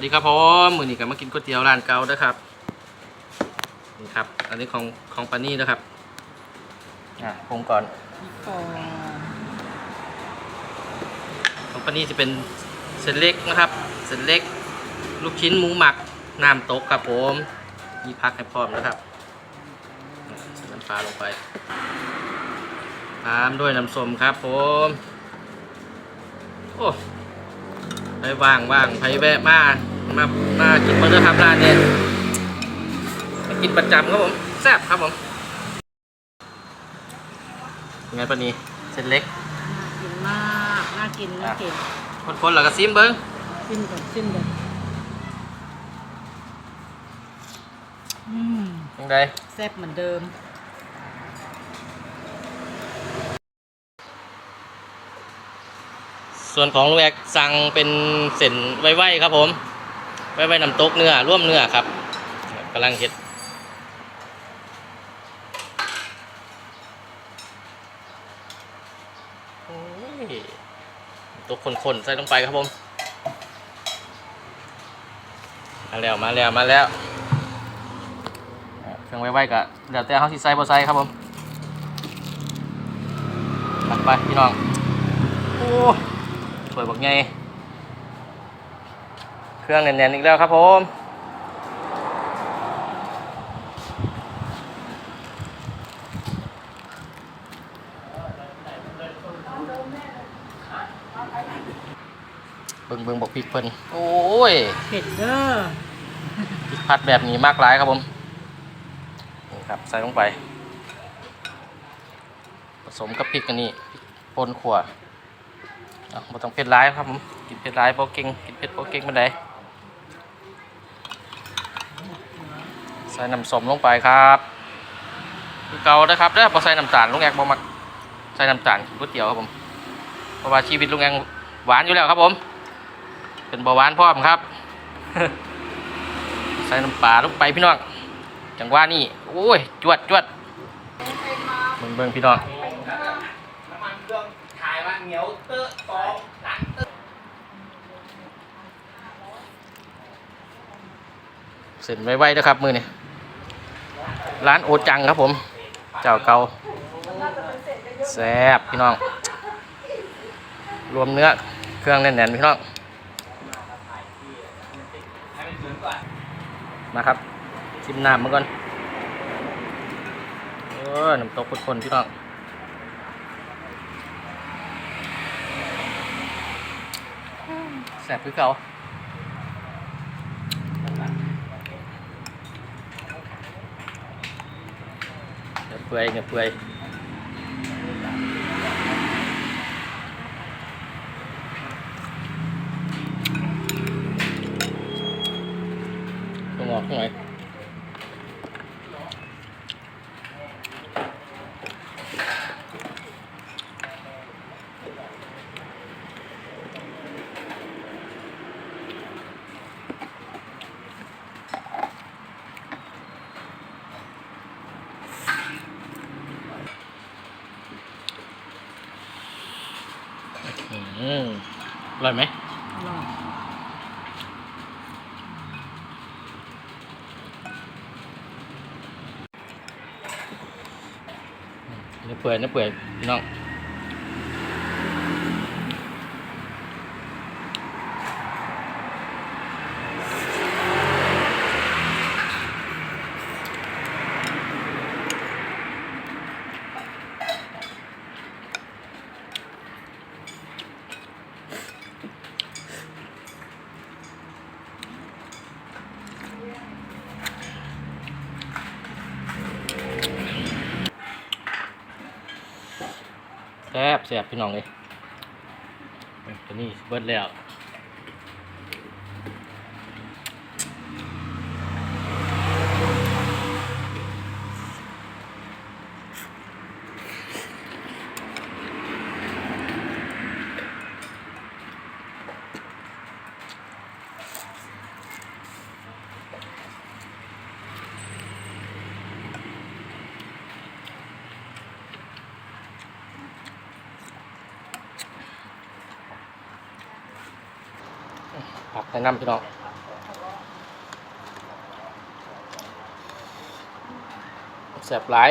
สดีครับผมมือนี้ก็มากินก๋วยเตี๋ยวร้านเก่าเด้อครับนี่ครับ อันนี้ของของปานี่นะครับอะปรุงก่อนก่อนของปานี่จะเป็นเส้นเล็กนะครับ เส้นเล็ก ลูกชิ้นหมูหมักน้ำตกครับผม มีพักให้พร้อมนะครับใส่น้ำปลาลงไปตามด้วยน้ำส้มครับผมโอ้ไปว่างว่างไปแวะมา มามากินมาเด้อครับร้านนี้มากินประจำครับผมแซ่บครับผมยังไงปะนี่เส้นเล็กน่ากินมากน่ากินน่ากินคนๆแล้วก็ซิมเบิ้งชิมก่อนชิมก่อนอืมยังไงแซ่บเหมือนเดิมส่วนของลุงแอกสั่งเป็นเส้นไว้ๆครับผม ไว้ๆน้ำตกเนื้อร่วมเนื้อครับกำลังเห็ดตกคนๆใส่ลงไปครับผม มาแล้วมาแล้วมาแล้วเครื่องไว้ๆกับเดี๋ยวแต่เขาสิใส่บ่ใส่ครับผมไปพี่น้อง โอ้สวยบักไง เครื่องแน่นๆอีกแล้วครับผมเบิ่งเบิ่งบอกพริกเพิ่นโอ้ยเผ็ดเด้อพริกผัดแบบนี้มากหลายครับผมนี่ครับใส่ลงไป ผสมกับพริกอันนี้พริกป่นขั่วอะบ่ต้องเผ็ดร้ายครับผมกินเผ็ดร้ายบ่เก่งกินเผ็ดบ่เก่งปานใด ส่น้ำส้มลงไปครับคือเก่าเด้อครับเด้อบ่ใส่น้ำตาลลุงแอกบ่มักใส่น้ำตาลกินก๋วยเตี๋ยวครับผมเพราะว่าชีวิตลุงแอกหวานอยู่แล้วครับผม เป็นเบาหวานพร้อมครับ ใส่น้ำปลาลงไปพี่น้องจังหวะนี้โอ้ยจวดจวดเบิ่งเบิ่งพี่น้องเสร็จไวๆนะครับมือเนี่ย ร้านโอจังครับผม เจ้าเก่าแซ่บพี่น้อง รวมเนื้อเครื่องแน่นๆพี่น้องมาครับชิมน้ำมาก่อนเออน้ำตกคนๆพี่น้องแซ่บคือเก่า เนื้อเปื่อยเนื้อเปื่อยต้องออกข้างในอืม อร่อยไหมอร่อยเนื้อเปื่อยเนื้อเปื่อยพี่น้อง แซ่บแซ่บพี่น้องเลยตัวนี้เบิดแล้ว ผักแนะนำพี่น้องแสบหลาย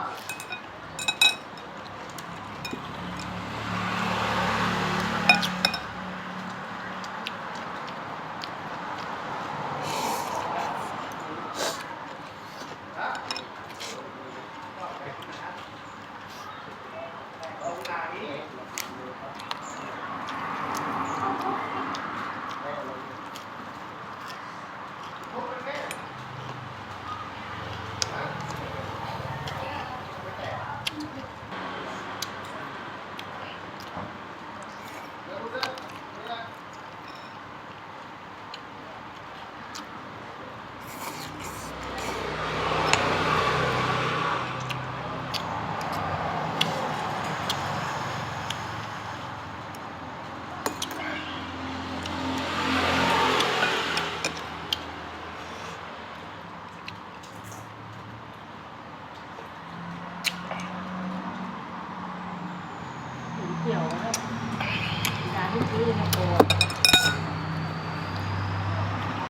เ